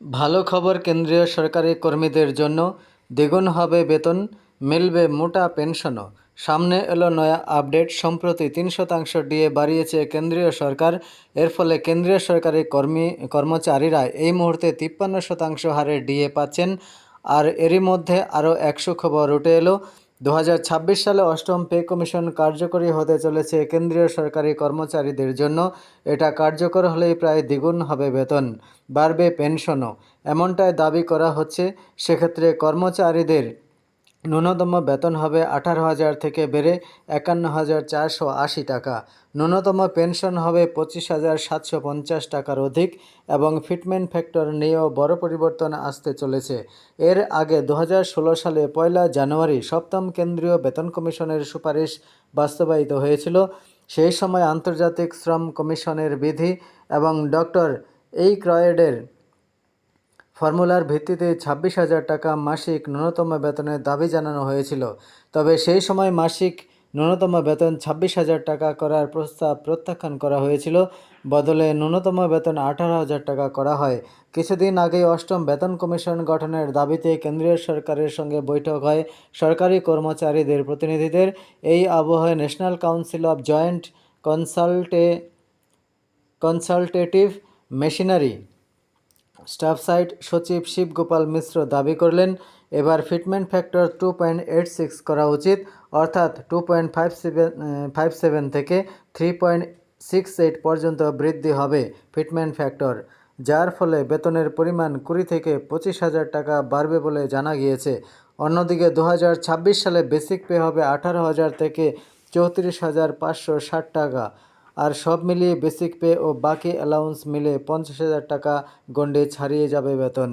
ভালো খবর কেন্দ্রীয় সরকারি কর্মীদের জন্য দ্বিগুণ হবে বেতন, মিলবে মোটা পেনশনও। সামনে এলো নয়া আপডেট, সম্প্রতি তিন শতাংশ ডিএ বাড়িয়েছে কেন্দ্রীয় সরকার। এর ফলে কেন্দ্রীয় সরকারি কর্মী, কর্মচারীরা এই মুহূর্তে তিপ্পান্ন শতাংশ হারে ডিএ পাচ্ছেন। আর এরই মধ্যে আরও একশো খবর উঠে এলো। দু হাজার ছাব্বিশ সালে অষ্টম পে কমিশন কার্যকরী হতে চলেছে কেন্দ্রীয় সরকারি কর্মচারীদের জন্য। এটা কার্যকর হলেই প্রায় দ্বিগুণ হবে বেতন, বাড়বে পেনশনও। এমনটাই দাবি করা হচ্ছে। সেক্ষেত্রে কর্মচারীদের ন্যূনতম বেতন হবে আঠারো হাজার থেকে বেড়ে একান্ন হাজার চারশো আশি টাকা। ন্যূনতম পেনশন হবে পঁচিশ হাজার সাতশো পঞ্চাশ টাকার অধিক এবং ফিটমেন্ট ফ্যাক্টর নিয়েও বড় পরিবর্তন আসতে চলেছে। এর আগে দু সালে পয়লা জানুয়ারি সপ্তম কেন্দ্রীয় বেতন কমিশনের সুপারিশ বাস্তবায়িত হয়েছিল। সেই সময় আন্তর্জাতিক শ্রম কমিশনের বিধি এবং ডক্টর এই ক্রয়েডের ফর্মুলার ভিত্তিতে ছাব্বিশ হাজার টাকা মাসিক ন্যূনতম বেতনের দাবি জানানো হয়েছিল। তবে সেই সময় মাসিক ন্যূনতম বেতন ছাব্বিশ হাজার টাকা করার প্রস্তাব প্রত্যাখ্যান করা হয়েছিল। বদলে ন্যূনতম বেতন আঠারো হাজার টাকা করা হয়। কিছুদিন আগেই অষ্টম বেতন কমিশন গঠনের দাবিতে কেন্দ্রীয় সরকারের সঙ্গে বৈঠক হয় সরকারি কর্মচারীদের প্রতিনিধিদের। এই আবহে national council of joint consult, consultative machinery staff side সচিব শিবগোপাল মিশ্র দাবি করলেন, এবার fitment factor two point eight six করা উচিত, অর্থাৎ two point five seven five seven থেকে থ্রি পয়েন্ট সিক্স এইট পর্যন্ত বৃদ্ধি হবে ফিটমেন্ট ফ্যাক্টর, যার ফলে বেতনের পরিমাণ কুড়ি থেকে পঁচিশ হাজার টাকা বাড়বে বলে জানা গিয়েছে। অন্যদিকে দু হাজার ছাব্বিশ সালে বেসিক পে হবে আঠারো হাজার থেকে চৌত্রিশ হাজার পাঁচশো ষাট টাকা। আর সব মিলিয়ে বেসিক পে ও বাকি অ্যালাউন্স মিলে পঞ্চাশ হাজার টাকা গণ্ডে ছাড়িয়ে যাবে বেতন।